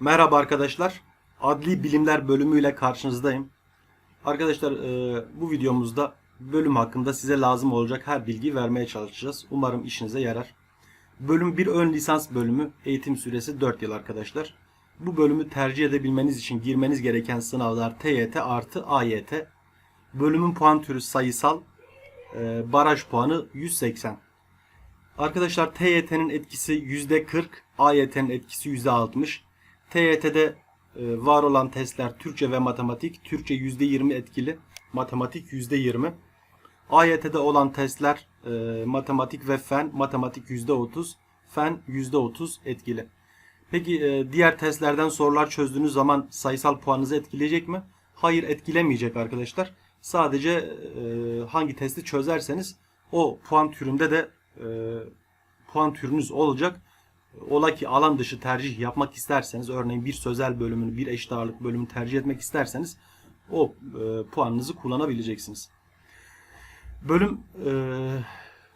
Merhaba arkadaşlar. Adli Bilimler bölümüyle karşınızdayım. Arkadaşlar e, bu videomuzda bölüm hakkında size lazım olacak her bilgiyi vermeye çalışacağız. Umarım işinize yarar. Bölüm bir ön lisans bölümü. Eğitim süresi 4 yıl arkadaşlar. Bu bölümü tercih edebilmeniz için girmeniz gereken sınavlar TYT artı AYT. Bölümün puan türü sayısal. e, baraj puanı 180. Arkadaşlar TYT'nin etkisi %40, AYT'nin etkisi %60. TYT'de e, var olan testler Türkçe ve matematik. Türkçe %20 etkili, matematik %20. AYT'de olan testler e, matematik ve fen, matematik %30, fen %30 etkili. Peki e, diğer testlerden sorular çözdüğünüz zaman sayısal puanınızı etkileyecek mi? Hayır etkilemeyecek arkadaşlar. Sadece hangi testi çözerseniz o puan türünde de puan türünüz olacak. Ola ki alan dışı tercih yapmak isterseniz örneğin bir sözel bölümünü bir eşit ağırlık bölümünü tercih etmek isterseniz o e, puanınızı kullanabileceksiniz. Bölüm e,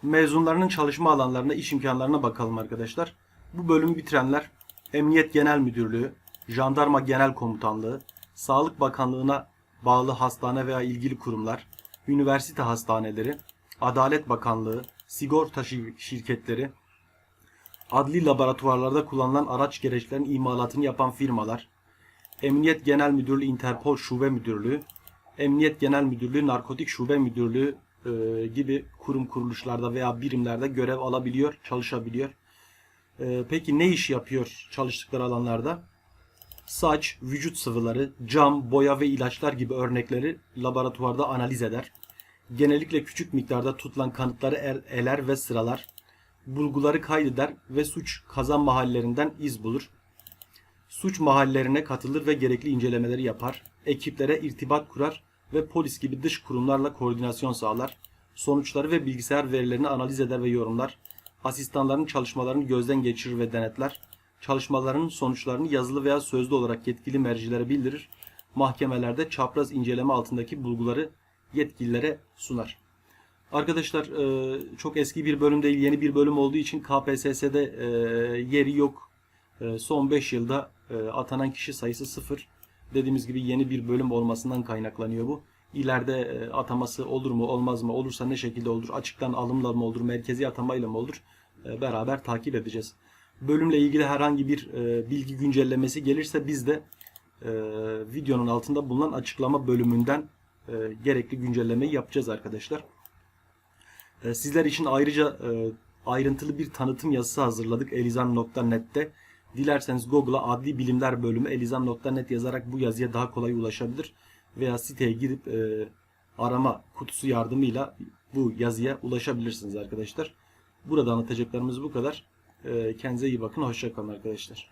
mezunlarının çalışma alanlarına, iş imkanlarına bakalım arkadaşlar. Bu bölümü bitirenler Emniyet Genel Müdürlüğü, Jandarma Genel Komutanlığı, Sağlık Bakanlığı'na bağlı hastane veya ilgili kurumlar, üniversite hastaneleri, Adalet Bakanlığı, sigorta şir- şirketleri, adli laboratuvarlarda kullanılan araç gereçlerin imalatını yapan firmalar, Emniyet Genel Müdürlüğü Interpol Şube Müdürlüğü, Emniyet Genel Müdürlüğü Narkotik Şube Müdürlüğü e, gibi kurum kuruluşlarda veya birimlerde görev alabiliyor, çalışabiliyor. E, peki ne iş yapıyor çalıştıkları alanlarda? Saç, vücut sıvıları, cam, boya ve ilaçlar gibi örnekleri laboratuvarda analiz eder. Genellikle küçük miktarda tutulan kanıtları er- eler ve sıralar. Bulguları kaydeder ve suç kazan mahallerinden iz bulur. Suç mahallerine katılır ve gerekli incelemeleri yapar. Ekiplere irtibat kurar ve polis gibi dış kurumlarla koordinasyon sağlar. Sonuçları ve bilgisayar verilerini analiz eder ve yorumlar. Asistanların çalışmalarını gözden geçirir ve denetler. Çalışmalarının sonuçlarını yazılı veya sözlü olarak yetkili mercilere bildirir. Mahkemelerde çapraz inceleme altındaki bulguları yetkililere sunar. Arkadaşlar e, çok eski bir bölüm değil yeni bir bölüm olduğu için KPSS'de e, yeri yok. E, son 5 yılda atanan kişi sayısı sıfır. Dediğimiz gibi yeni bir bölüm olmasından kaynaklanıyor bu. İleride ataması olur mu olmaz mı olursa ne şekilde olur açıktan alımla mı olur merkezi atamayla mı olur beraber takip edeceğiz. Bölümle ilgili herhangi bir bilgi güncellemesi gelirse biz de videonun altında bulunan açıklama bölümünden gerekli güncellemeyi yapacağız arkadaşlar. E, Sizler için ayrıca e, ayrıntılı bir tanıtım yazısı hazırladık elizan.net'te. Dilerseniz Google'a adli bilimler bölümü elizan.net yazarak bu yazıya daha kolay ulaşabilir. Veya siteye girip e, arama kutusu yardımıyla bu yazıya ulaşabilirsiniz arkadaşlar. Burada anlatacaklarımız bu kadar. E, Kendinize iyi bakın. Hoşçakalın arkadaşlar.